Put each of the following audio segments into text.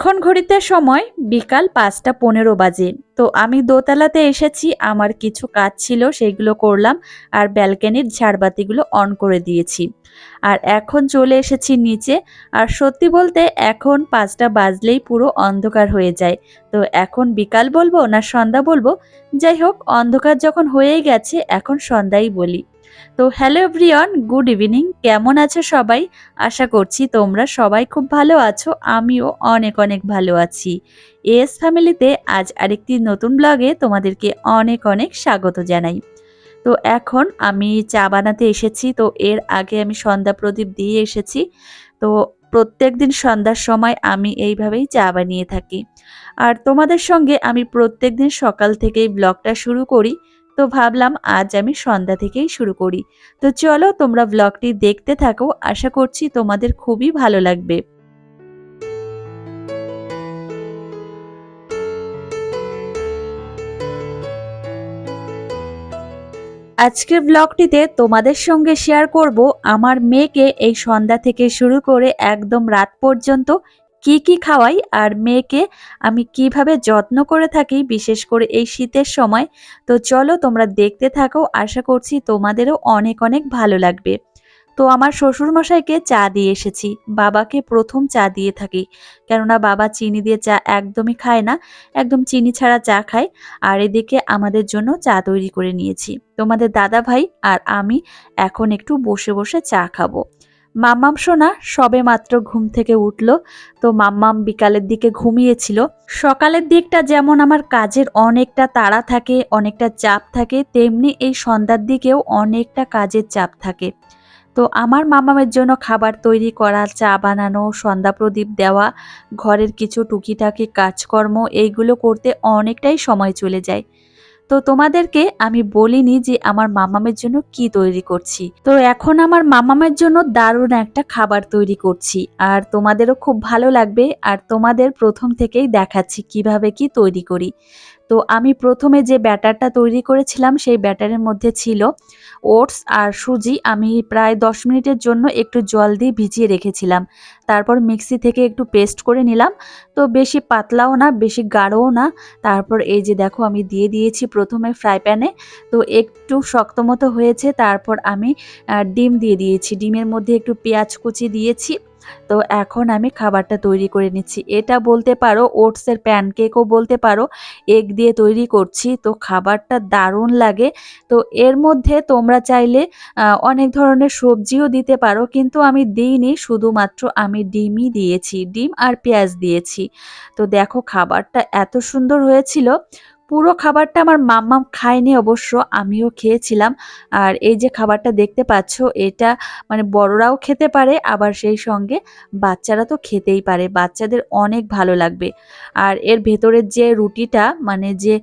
এখন ঘড়িতে সময় বিকাল পাঁচটা পনেরো বাজে। তো আমি দোতলাতে এসেছি, আমার কিছু কাজ ছিল সেইগুলো করলাম আর ব্যালকানির ঝাড়বাতিগুলো অন করে দিয়েছি। আর এখন চলে এসেছি নিচে আর সত্যি বলতে এখন পাঁচটা বাজলেই পুরো অন্ধকার হয়ে যায়। তো এখন বিকাল বলব না সন্ধ্যা বলব? যাই হোক, অন্ধকার যখন হয়েই গেছে, এখন সন্ধ্যাই বলি। তো হ্যালো এভরিওয়ান, গুড ইভিনিং। কেমন আছো সবাই? আশা করছি তোমরা সবাই খুব ভালো আছো, আমিও অনেক অনেক ভালো আছি। এস ফ্যামিলিতে আজ আরেকটি নতুন ব্লগে তোমাদেরকে অনেক অনেক স্বাগত জানাই। তো এখন আমি চা বানাতে এসেছি, তো এর আগে আমি সন্ধ্যা প্রদীপ দিয়ে এসেছি। তো প্রত্যেক দিন সন্ধ্যার সময় আমি এইভাবেই চা বানিয়ে থাকি। আর তোমাদের সঙ্গে আমি প্রত্যেক দিন সকাল থেকেই ব্লগটা শুরু করি। তো ভাবলাম আজ আমি সন্ধ্যা থেকেই শুরু করি। তো চলো তোমরা ব্লগটি দেখতে থাকো, আশা করছি তোমাদের খুবই ভালো লাগবে। আজকের ব্লগটিতে তোমাদের সঙ্গে শেয়ার করব আমার মেয়েকে এই সন্ধ্যা থেকে শুরু করে একদম রাত পর্যন্ত কি কি খাওয়াই আর মেয়েকে আমি কীভাবে যত্ন করে থাকি, বিশেষ করে এই শীতের সময়। তো চলো তোমরা দেখতে থাকো, আশা করছি তোমাদেরও অনেক অনেক ভালো লাগবে। তো আমার শ্বশুরমশাইকে চা দিয়ে এসেছি, বাবাকে প্রথম চা দিয়ে থাকি। কেননা বাবা চিনি দিয়ে চা একদমই খায় না, একদম চিনি ছাড়া চা খায়। আর এদিকে আমাদের জন্য চা তৈরি করে নিয়েছি। তোমাদের দাদা ভাই আর আমি এখন একটু বসে বসে চা খাব। মাম্মাম সোনা সবে মাত্র ঘুম থেকে উঠল, তো মাম্মাম বিকালের দিকে ঘুমিয়েছিল। সকালের দিকটা যেমন আমার কাজের অনেকটা তাড়া থাকে, অনেকটা চাপ থাকে, তেমনি এই সন্ধ্যার দিকেও অনেকটা কাজের চাপ থাকে। তো আমার মামামের জন্য খাবার তৈরি করা, চা বানানো, সন্ধ্যা প্রদীপ দেওয়া, ঘরের কিছু টুকিটাকি কাজকর্ম, এইগুলো করতে অনেকটাই সময় চলে যায়। তো তোমাদেরকে আমি বলিনি যে আমার মামামের জন্য কি তৈরি করছি। তো এখন আমার মামামের জন্য দারুণ একটা খাবার তৈরি করছি। আর তোমাদেরও খুব ভালো লাগবে। আর তোমাদের প্রথম থেকেই দেখাচ্ছি কীভাবে কি তৈরি করি। তো আমি প্রথমে যে ব্যাটারটা তৈরি করেছিলাম, সেই ব্যাটারের মধ্যে ছিল ওটস আর সুজি। আমি প্রায় দশ মিনিটের জন্য একটু জল দিয়ে ভিজিয়ে রেখেছিলাম। তারপর মিক্সি থেকে একটু পেস্ট করে নিলাম। তো বেশি পাতলাও না, বেশি গাঢ়ও না। তারপর এই যে দেখো, আমি দিয়ে দিয়েছি প্রথমে ফ্রাই প্যানে। তো একটু শক্ত মতো হয়েছে। তারপর আমি ডিম দিয়ে দিয়েছি। ডিমের মধ্যে একটু পেঁয়াজ কুচি দিয়েছি। তো এখন আমি খাবারটা তৈরি করে নিচ্ছি। এটা বলতে পারো ওটসের প্যানকেকও বলতে পারো। এগ দিয়ে তৈরি করছি। তো খাবারটা দারুণ লাগে। তো এর মধ্যে তোমরা চাইলে অনেক ধরনের সবজিও দিতে পারো। কিন্তু আমি দিইনি, শুধুমাত্র আমি ডিমই দিয়েছি। ডিম আর পেঁয়াজ দিয়েছি। তো দেখো খাবারটা এত সুন্দর হয়েছিল। পুরো খাবারটা আমার মাম্মাম খায়নি অবশ্য, আমিও খেয়েছিলাম। আর এই যে খাবারটা দেখতে পাচ্ছ, এটা মানে বড়রাও খেতে পারে, আবার সেই সঙ্গে বাচ্চারা তো খেতেই পারে। বাচ্চাদের অনেক ভালো লাগবে। আর এর ভেতরের যে রুটিটা মানে যে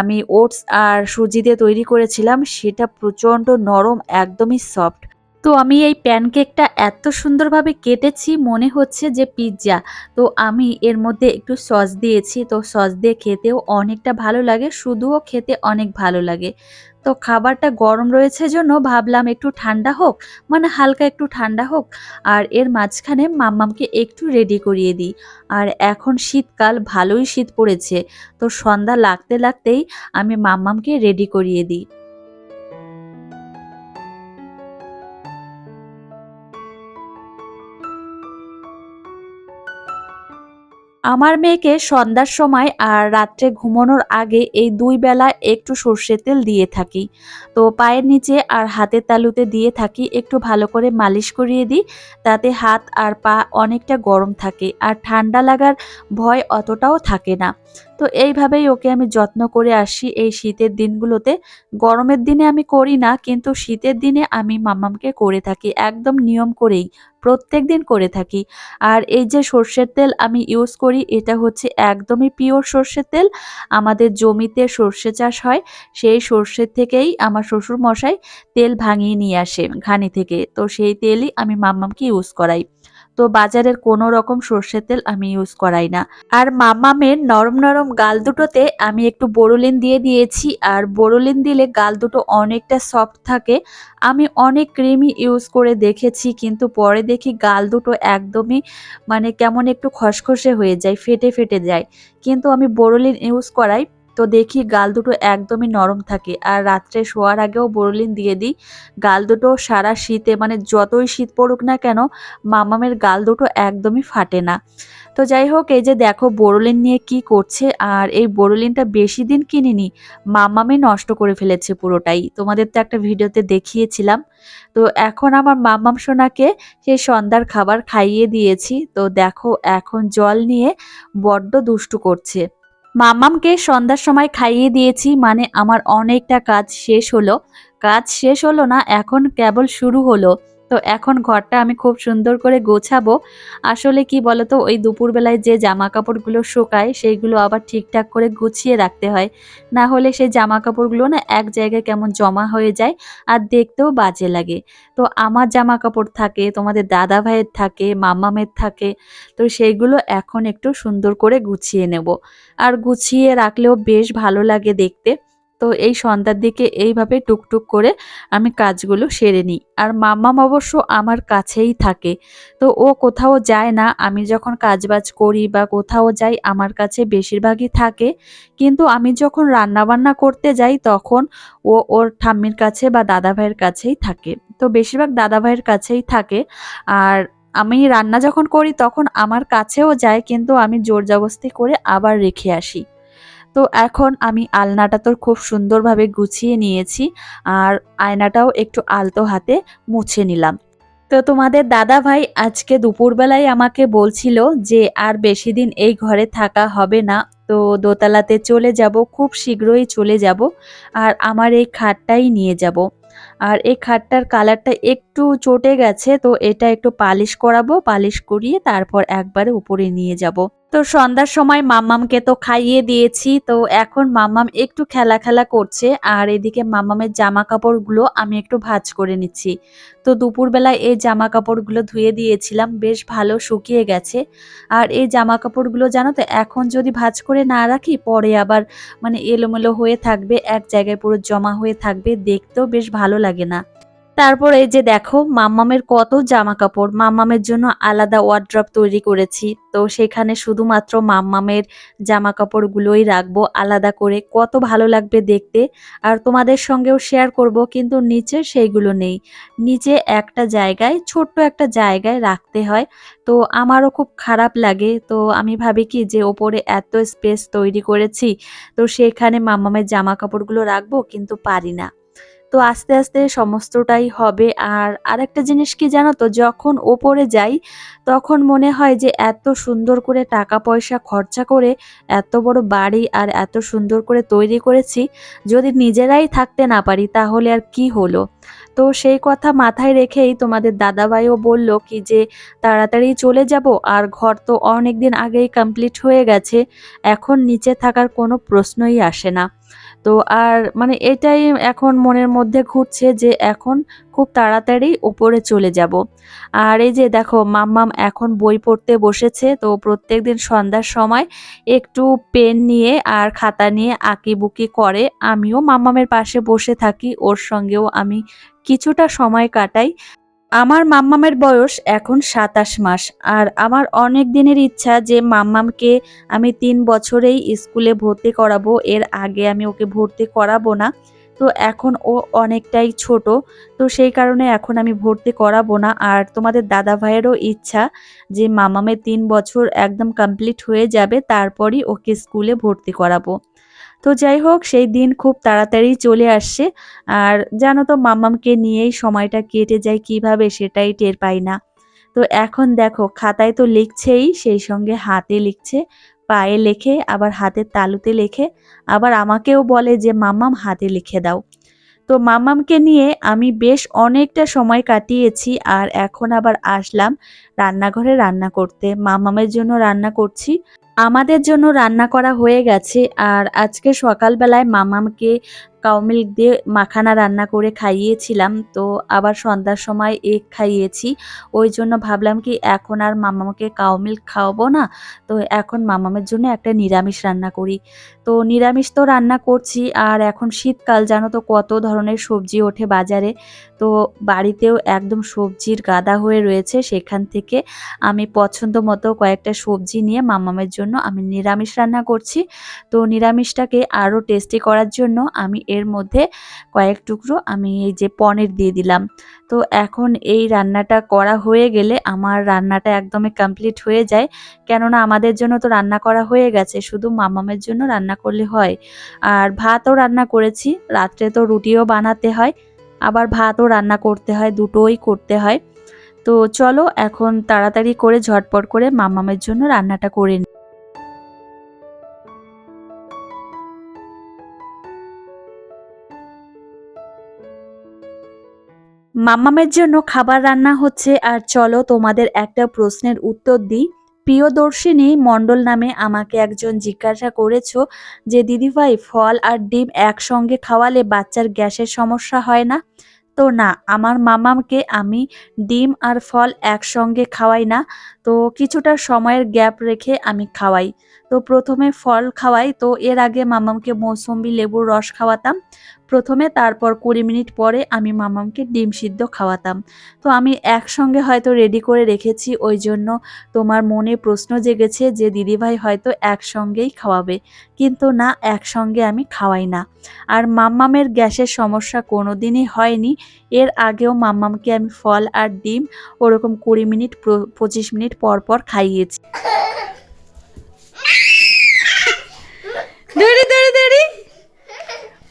আমি ওটস আর সুজি দিয়ে তৈরি করেছিলাম, সেটা প্রচণ্ড নরম, একদমই সফট তো আমি এই প্যানকেকটা এত সুন্দরভাবে কেটেছি, মনে হচ্ছে যে পিৎজা। তো আমি এর মধ্যে একটু সস দিয়েছি, তো সস দিয়ে খেতেও অনেকটা ভালো লাগে, শুধুও খেতে অনেক ভালো লাগে। তো খাবারটা গরম রয়েছে জন্য ভাবলাম একটু ঠান্ডা হোক মানে হালকা একটু ঠান্ডা হোক, আর এর মাঝখানে মাম্মামকে একটু রেডি করিয়ে দিই। আর এখন শীতকাল, ভালোই শীত পড়েছে, তো সন্ধ্যা লাগতে লাগতেই আমি মাম্মামকে রেডি করিয়ে দিই। আমার মেয়েকে সন্ধ্যার সময় আর রাত্রে ঘুমানোর আগে এই দুই বেলা একটু সর্ষের তেল দিয়ে থাকি। তো পায়ের নিচে আর হাতের তালুতে দিয়ে থাকি, একটু ভালো করে মালিশ করিয়ে দিই, তাতে হাত আর পা অনেকটা গরম থাকে আর ঠান্ডা লাগার ভয় অতটাও থাকে না। তো এইভাবেই ওকে আমি যত্ন করে আসি এই শীতের দিনগুলোতে। গরমের দিনে আমি করি না, কিন্তু শীতের দিনে আমি মামামকে করে থাকি, একদম নিয়ম করেই, প্রত্যেক দিন করে থাকি। আর এই যে সর্ষের তেল আমি ইউজ করি, এটা হচ্ছে একদমই পিওর সর্ষের তেল। আমাদের জমিতে সর্ষে চাষ হয়, সেই সর্ষের থেকেই আমার শ্বশুর মশাই তেল ভাঙিয়ে নিয়ে আসে ঘানি থেকে। তো সেই তেলই আমি মাম্মামকে ইউজ করাই। তো বাজারের কোনো রকম সর্ষের তেল আমি ইউজ করাই না। আর মামামের নরম নরম গাল দুটোতে আমি একটু বোরোলিন দিয়ে দিয়েছি। আর বোরোলিন দিলে গাল দুটো অনেকটা সফট থাকে। আমি অনেক ক্রিমই ইউজ করে দেখেছি, কিন্তু পরে দেখি গাল দুটো একদমই মানে কেমন একটু খসখসে হয়ে যায়, ফেটে ফেটে যায়। কিন্তু আমি বোরোলিন ইউজ করাই তো দেখি গাল দুটো একদমই নরম থাকে। আর রাত্রে শোয়ার আগেও বোরোলিন দিয়ে দিই। গাল দুটো সারা শীতে মানে যতই শীত পড়ুক না কেন, মামামের গাল দুটো একদমই ফাটে না। তো যাই হোক, এই যে দেখো বোরোলিন নিয়ে কি করছে, আর এই বোরোলিনটা বেশি দিন কিনিনি, মামামে নষ্ট করে ফেলেছে পুরোটাই। তোমাদের তো একটা ভিডিওতে দেখিয়েছিলাম। তো এখন আমার মামাম সোনাকে সেই সন্ধ্যার খাবার খাইয়ে দিয়েছি। তো দেখো এখন জল নিয়ে বড্ড দুষ্টু করছে। মামামকে সন্ধ্যার সময় খাইয়ে দিয়েছি মানে আমার অনেকটা কাজ শেষ হলো। কাজ শেষ হলো না, এখন কেবল শুরু হলো। তো এখন ঘরটা আমি খুব সুন্দর করে গোছাবো। আসলে কি বলতো, ওই দুপুরবেলায় যে জামা কাপড়গুলো শুকায়, সেইগুলো আবার ঠিকঠাক করে গুছিয়ে রাখতে হয়। না হলে সেই জামা কাপড়গুলো না এক জায়গায় কেমন জমা হয়ে যায় আর দেখতেও বাজে লাগে। তো আমার জামা কাপড় থাকে, তোমাদের দাদা ভাইয়ের থাকে মাম্মামের থাকে, তো সেইগুলো এখন একটু সুন্দর করে গুছিয়ে নেব। আর গুছিয়ে রাখলেও বেশ ভালো লাগে দেখতে। তো এই সন্ধ্যার দিকে এইভাবে টুকটুক করে আমি কাজগুলো সেরে নিই। আর মাম্মাম অবশ্য আমার কাছেই থাকে। তো ও কোথাও যায় না। আমি যখন কাজবাজ করি বা কোথাও যাই, আমার কাছে বেশিরভাগই থাকে। কিন্তু আমি যখন রান্নাবান্না করতে যাই, তখন ও ওর ঠাম্মির কাছে বা দাদা ভাইয়ের কাছেই থাকে। তো বেশিরভাগ দাদা ভাইয়ের কাছেই থাকে। আর আমি রান্না যখন করি, তখন আমার কাছেও যায়। কিন্তু আমি জোর জবস্তি করে আবার রেখে আসি। তো এখন আমি আলনাটা তো খুব সুন্দরভাবে গুছিয়ে নিয়েছি আর আয়নাটাও একটু আলতো হাতে মুছে নিলাম। তো তোমাদের দাদা ভাই আজকে দুপুরবেলায় আমাকে বলছিল যে আর বেশি দিন এই ঘরে থাকা হবে না, তো দোতলাতে চলে যাব, খুব শীঘ্রই চলে যাব আর আমার এই খাটটাই নিয়ে যাব। আর এই খাটটার কালারটা একটু চটে গেছে, তো এটা একটু পালিশ করাবো, পালিশ করিয়ে তারপর একবারে উপরে নিয়ে যাব। তো সন্ধ্যার সময় মাম্মামকে তো খাইয়ে দিয়েছি, তো এখন মাম্মাম একটু খেলা খেলা করছে, আর এদিকে মাম্মামের জামা কাপড়গুলো আমি একটু ভাজ করে নিচ্ছি। তো দুপুরবেলায় এই জামা কাপড়গুলো ধুয়ে দিয়েছিলাম, বেশ ভালো শুকিয়ে গেছে। আর এই জামা কাপড়গুলো জানো তো, এখন যদি ভাজ করে না রাখি, পরে আবার মানে এলোমেলো হয়ে থাকবে, এক জায়গায় পুরো জমা হয়ে থাকবে, দেখতেও বেশ ভালো লাগে না। তারপর এই যে দেখো, মাম্মামের কত জামা কাপড় মাম্মামের জন্য আলাদা ওয়ার্ড্রপ তৈরি করেছি। তো সেখানে শুধুমাত্র মাম্মামের জামা কাপড়গুলোই রাখব আলাদা করে। কত ভালো লাগবে দেখতে। আর তোমাদের সঙ্গেও শেয়ার করব, কিন্তু নিচে সেইগুলো নেই। নিচে একটা জায়গায়, ছোট্ট একটা জায়গায় রাখতে হয়। তো আমারও খুব খারাপ লাগে। তো আমি ভাবি কি যে ওপরে এত স্পেস তৈরি করেছি, তো সেখানে মাম্মামের জামা কাপড়গুলো রাখব, কিন্তু পারি না। তো আস্তে আস্তে সমস্তটাই হবে। আর আরেকটা জিনিস কি জানো তো, যখন ওপরে যাই, তখন মনে হয় যে এত সুন্দর করে টাকা পয়সা খরচা করে এত বড় বাড়ি আর এত সুন্দর করে তৈরি করেছি, যদি নিজেরাই থাকতে না পারি তাহলে আর কি হলো? তো সেই কথা মাথায় রেখেই তোমাদের দাদাভাইও বলল কি যে, তাড়াতাড়ি চলে যাব, আর ঘর তো অনেক দিন আগেই কমপ্লিট হয়ে গেছে, এখন নিচে থাকার কোনো প্রশ্নই আসে না। তো আর মানে এটাই এখন মনের মধ্যে ঘুরছে যে এখন খুব তাড়াতাড়ি উপরে চলে যাব। আর এই যে দেখো, মাম্মাম এখন বই পড়তে বসেছে, তো প্রত্যেক দিন সন্ধ্যার সময় একটু পেন নিয়ে আর খাতা নিয়ে আঁকিবুকি করে আমিও মাম্মামের পাশে বসে থাকি, ওর সঙ্গেও আমি কিছুটা সময় কাটাই। আমার মাম্মামের বয়স এখন সাতাশ মাস, আর আমার অনেক দিনের ইচ্ছা যে মাম্মামকে আমি তিন বছরেই স্কুলে ভর্তি করাবো, এর আগে আমি ওকে ভর্তি করাবো না। তো এখন ও অনেকটাই ছোট, তো সেই কারণে এখন আমি ভর্তি করাবো না। আর তোমাদের দাদা ভাইয়েরও ইচ্ছা যে মামামের তিন বছর একদম কমপ্লিট হয়ে যাবে, তারপরই ওকে স্কুলে ভর্তি করাবো। তো যাই হোক, সেই দিন খুব তাড়াতাড়ি চলে আসছে। আর জানো তো মাম্মামকে নিয়েই সময়টা কেটে যায়, কীভাবে সেটাই টের পাই না। তো এখন দেখো, খাতায় তো লিখছেই, সেই সঙ্গে হাতে লিখছে, পায়ে লেখে, আবার হাতের তালুতে লেখে, আবার আমাকেও বলে যে মাম্মাম হাতে লিখে দাও। তো মাম্মামকে নিয়ে আমি বেশ অনেকটা সময় কাটিয়েছি, আর এখন আবার আসলাম রান্নাঘরে রান্না করতে। মাম্মামের জন্য রান্না করছি। আমাদের জন্য রান্না করা হয়ে গেছে আর আজকে সকালবেলায় মামামকে কাউ দিয়ে মাখানা রান্না করে খাইয়েছিলাম, তো আবার সন্ধ্যার সময় এগ খাইয়েছি। ওই জন্য ভাবলাম কি এখন আর মামামকে কাউ মিল্ক খাওয়াবো না, তো এখন মামামের জন্য একটা নিরামিষ রান্না করি। তো নিরামিষ তো রান্না করছি আর এখন শীতকাল, জানো তো কত ধরনের সবজি ওঠে বাজারে। তো বাড়িতেও একদম সবজির গাদা হয়ে রয়েছে, সেখান থেকে আমি পছন্দ মতো কয়েকটা সবজি নিয়ে মামামের জন্য আমি নিরামিষ রান্না করছি। তো নিরামিষটাকে আরও টেস্টি করার জন্য আমি এর মধ্যে কয়েক টুকরো আমি এই যে পনির দিয়ে দিলাম। তো এখন এই রান্নাটা করা হয়ে গেলে আমার রান্নাটা একদমই কমপ্লিট হয়ে যায়। কেননা আমাদের জন্য তো রান্না করা হয়ে গেছে, শুধু মামামের জন্য রান্না করলে হয়। আর ভাতও রান্না করেছি, রাত্রে তো রুটিও বানাতে হয়, আবার ভাতও রান্না করতে হয়, দুটোই করতে হয়। তো চলো এখন তাড়াতাড়ি করে ঝটপট করে মামামের জন্য রান্নাটা করে মাম্মামের জন্য খাবার রান্না হচ্ছে, আর চলো তোমাদের একটা প্রশ্নের উত্তর দিই। প্রিয়দর্শিনী মণ্ডল নামে আমাকে একজন জিজ্ঞাসা করেছ যে, দিদিভাই, ফল আর ডিম একসঙ্গে খাওয়ালে বাচ্চার গ্যাসের সমস্যা হয় না? তো না, আমার মামামকে আমি ডিম আর ফল একসঙ্গে খাওয়াই না, তো কিছুটা সময়ের গ্যাপ রেখে আমি খাওয়াই। তো প্রথমে ফল খাওয়াই, তো এর আগে মামামকে মৌসুম্বি লেবুর রস খাওয়াতাম। প্রথমে তারপর কুড়ি মিনিট পরে আমি মামামকে ডিম সিদ্ধ খাওয়াতাম। তো আমি একসঙ্গে হয়তো রেডি করে রেখেছি, ওই জন্য তোমার মনে প্রশ্ন জেগেছে যে দিদিভাই হয়তো একসঙ্গেই খাওয়াবে। কিন্তু না, একসঙ্গে আমি খাওয়াই না। আর মাম্মামের গ্যাসের সমস্যা কোনো দিনই হয়নি। এর আগেও মাম্মামকে আমি ফল আর ডিম ওরকম কুড়ি মিনিট পঁচিশ মিনিট পর পর খাইয়েছি। দৌড়ি দৌড়ি দৌড়ি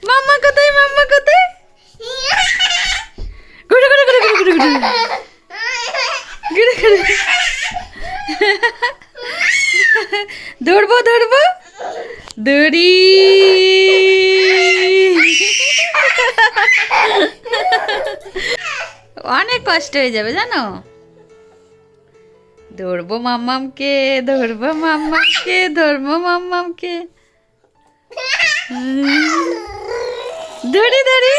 মাম্মা কোথায়? মাম্মা কোথায়? ঘুরে ঘুরে ঘুরে ঘুরে ঘুরে ঘুরে। ঘুরে ধরবো ধরবো। দড়ি। অনেক কষ্ট হয়ে যাবে, জানো? ধরবো মাম্মামকে ধরবো মাম্মামকে ধরবো মাম্মামকে। ধরি ধরি।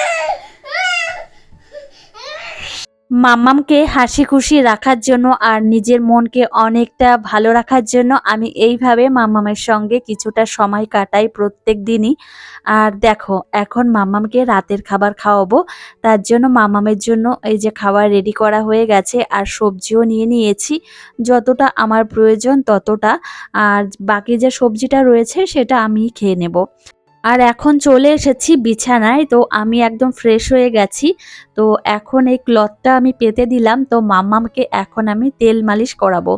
মাম্মামকে হাসি খুশি রাখার জন্য আর নিজের মনকে অনেকটা ভালো রাখার জন্য আমি এইভাবে মাম্মামের সঙ্গে কিছুটা সময় কাটাই প্রত্যেক দিনই। আর দেখো, এখন মাম্মামকে রাতের খাবার খাওয়াবো। তার জন্য মাম্মামের জন্য এই যে খাবার রেডি করা হয়ে গেছে আর সবজিও নিয়ে নিয়েছি। যতটা আমার প্রয়োজন ততটা। আর বাকি যে সবজিটা রয়েছে সেটা আমি খেয়ে নেব। আর এখন চলে এসেছি বিছানায়, তো আমি একদম ফ্রেশ হয়ে গেছি। তো এখন এই ক্লথটা আমি পেতে দিলাম, তো মাম্মামকে এখন আমি তেল মালিশ করাবো।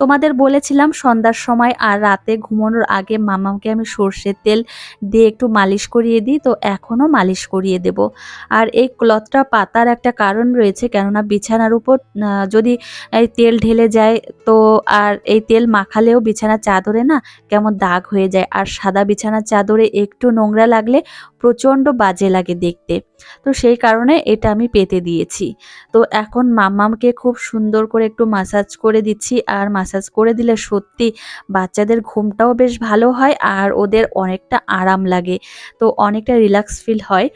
তোমাদের বলেছিলাম সন্ধ্যার সময় আর রাতে ঘুমানোর আগে মাম্মামকে আমি সর্ষের তেল দিয়ে একটু মালিশ করিয়ে দিই, তো এখনও মালিশ করিয়ে দেব। আর এই ক্লথটা পাতার একটা কারণ রয়েছে, কেননা বিছানার উপর যদি এই তেল ঢেলে যায়, তো আর এই তেল মাখালেও বিছানার চাদরে না কেমন দাগ হয়ে যায়। আর সাদা বিছানার চাদরে একটু নোংরা লাগলে প্রচণ্ড বাজে লাগে দেখতে। তো সেই কারণে এটা আমি পেতে দিয়েছি। তো এখন মাম্মামকে খুব সুন্দর করে একটু মাসাজ করে দিচ্ছি। আর মাসাজ করে দিলে সত্যি বাচ্চাদের ঘুমটাও বেশ ভালো হয় আর ওদের অনেকটা আরাম লাগে। তো অনেকটা রিল্যাক্স ফিল হয়।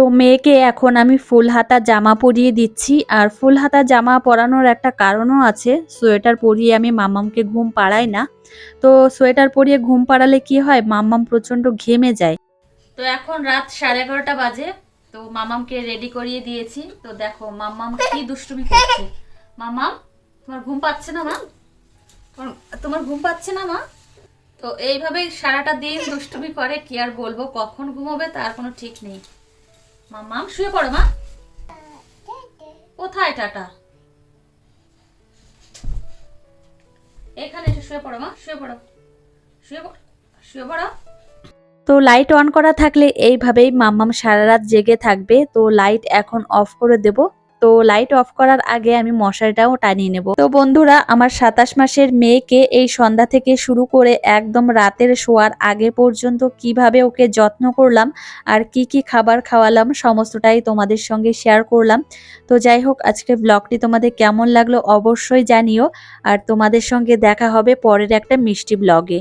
তো মেয়েকে এখন আমি ফুল হাতা জামা পরিয়ে দিচ্ছি। আর ফুল হাতা জামা পরানোর একটা কারণও আছে। সোয়েটার পরিয়ে আমি মাম্মামকে ঘুম পাড়াই না। তো সোয়েটার পরিয়ে ঘুম পাড়ালে কি হয়? মাম্মাম প্রচণ্ড ঘেমে যায়। তো এখন রাত সাড়ে এগারোটা বাজে। তো মামামকে রেডি করিয়ে দিয়েছি। তো দেখো মামাম কি দুষ্টুমি করছে। মামাম তোমার ঘুম পাচ্ছে না মা? তোমার ঘুম পাচ্ছে না মা? তো এইভাবেই সারাটা দিন দুষ্টুমি করে। কি আর বলব? কখন ঘুমোবে তার কোনো ঠিক নেই। মামাম শুয়ে পড়ো, মা। কোথায় টাটা? এখানে এসে শুয়ে পড়ো, মা, শুয়ে পড়ো। শুয়ে পড়ো শুয়ে পড়ো। তো লাইট অন করা থাকলে এইভাবেই মাম্মাম সারা রাত জেগে থাকবে। তো লাইট এখন অফ করে দেব। তো লাইট অফ করার আগে আমি মশারিটাও টানিয়ে নেব। তো বন্ধুরা, আমার সাতাশ মাসের মেয়েকে এই সন্ধ্যা থেকে শুরু করে একদম রাতের শোয়ার আগে পর্যন্ত কীভাবে ওকে যত্ন করলাম আর কি কি খাবার খাওয়ালাম সমস্তটাই তোমাদের সঙ্গে শেয়ার করলাম। তো যাই হোক, আজকের ব্লগটি তোমাদের কেমন লাগল অবশ্যই জানিও। আর তোমাদের সঙ্গে দেখা হবে পরের একটা মিষ্টি ব্লগে